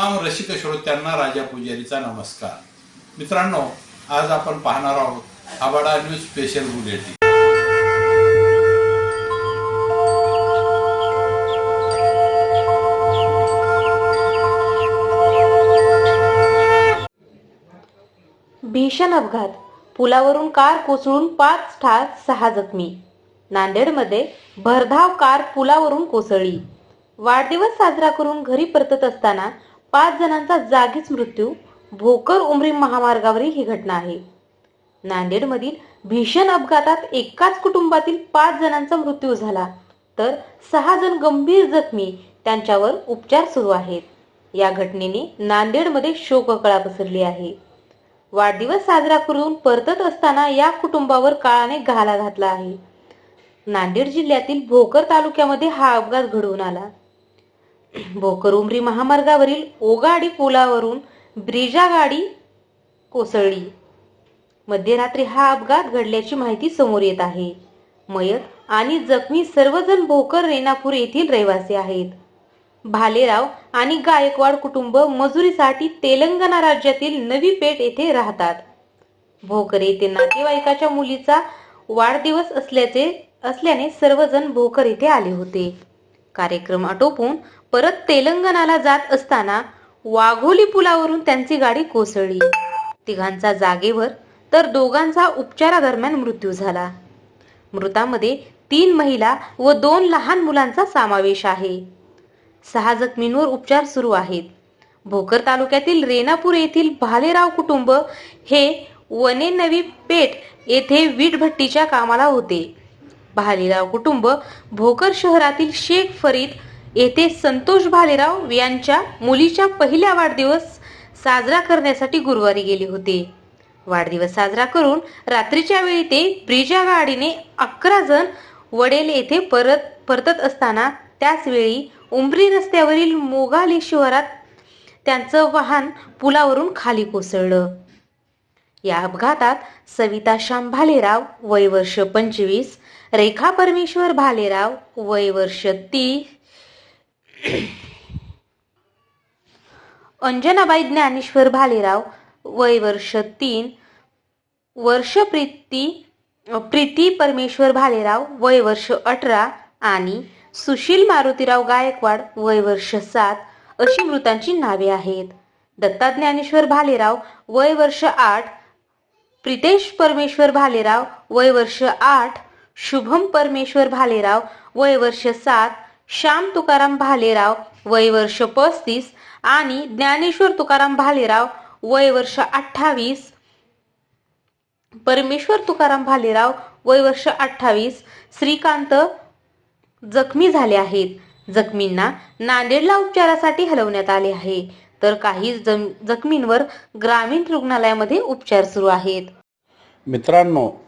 रसिक श्रोत्यांना राजा पुजारीचा नमस्कार. मित्रांनो आज आपण पाहणार आहोत आबाडा न्यूज स्पेशल बुलेटिन. भीषण अपघात. पुलावरून कार कोसळून पाच ठार सहा जखमी. नांदेडमध्ये भरधाव कार पुलावरून कोसळली. वाढदिवस साजरा करून घरी परतत असताना पाच जणांचा जागीच मृत्यू भोकर उमरी महामार्गावरील ही घटना आहे. नांदेडमधील भीषण अपघातात एकाच कुटुंबातील पाच जणांचा मृत्यू झाला. तर सहा जण गंभीर जखमी त्यांच्यावर उपचार सुरू आहेत. या घटनेने नांदेडमध्ये शोककळा पसरली आहे. वाढदिवस साजरा करून परतत असताना या कुटुंबावर काळाने घाला घातला आहे. नांदेड जिल्ह्यातील भोकर तालुक्यामध्ये हा अपघात घडवून आला. भोकर उमरी महामार्गावरील ओगाडी पुलावरून ब्रिजा गाडी कोसळली. मध्यरात्री हा अपघात घडल्याची माहिती समोर येत आहे. मयत आणि जखमी सर्वजण भोकर रेणापूर येथील रहिवासी आहेत. भालेराव आणि गायकवाड कुटुंब मजुरीसाठी तेलंगणा राज्यातील नवी पेठ येथे राहतात. भोकर येथे नातेवाईकाच्या मुलीचा वाढदिवस असल्याचे असल्याने सर्वजण भोकर येथे आले होते. कार्यक्रम आटोपून परत तेलंगणाला जात असताना वाघोली पुलावरून त्यांची गाडी कोसळली. तिघांचा जागेवर तर दोघांचा उपचारादरम्यान मृत्यू झाला. मृतामध्ये तीन महिला व दोन लहान मुलांचा समावेश आहे. सहा जखमींवर उपचार सुरू आहेत. भोकर तालुक्यातील रेणापूर येथील भालेराव कुटुंब हे वने नवी पेठ येथे वीटभट्टीच्या कामाला होते. भालेराव कुटुंब भोकर शहरातील शेख फरीद येथे संतोष भालेराव यांच्या मुलीच्या पहिल्या वाढदिवस साजरा करण्यासाठी गुरुवारी गेले होते. वाढदिवस साजरा करून रात्रीच्या वेळी ते ब्रिजा गाडीने अकरा जण वडेल येथे परत परतत असताना त्याच वेळी उमरी रस्त्यावरील मोगाली शिवारात त्यांचं वाहन पुलावरून खाली कोसळलं. या अपघातात सविता श्याम भालेराव वय वर्ष पंचवीस रेखा परमेश्वर भालेराव वय वर्ष ती अंजनाबाई ज्ञानेश्वर भालेराव वय वर्ष तीन. वर्ष प्रीती प्रीती परमेश्वर भालेराव वय वर्ष अठरा. आणि सुशील मारुतीराव गायकवाड वय वर्ष सात. अशी मृतांची नावे आहेत. दत्ता ज्ञानेश्वर भालेराव वय वर्ष आठ. प्रितेश परमेश्वर भालेराव वय वर्ष आठ. शुभम परमेश्वर भालेराव वय वर्ष सात श्याम तुकाराम भालेराव वय वर्ष पस्तीस आणि ज्ञानेश्वर तुकाराम भालेराव वय वर्ष अठ्ठावीस. परमेश्वर तुकाराम भालेराव वय वर्ष अठ्ठावीस. श्रीकांत जखमी झाले आहेत. जखमींना नांदेडला उपचारासाठी हलवण्यात आले आहे. तर काही जखमींवर ग्रामीण रुग्णालयामध्ये उपचार सुरू आहेत. मित्रांनो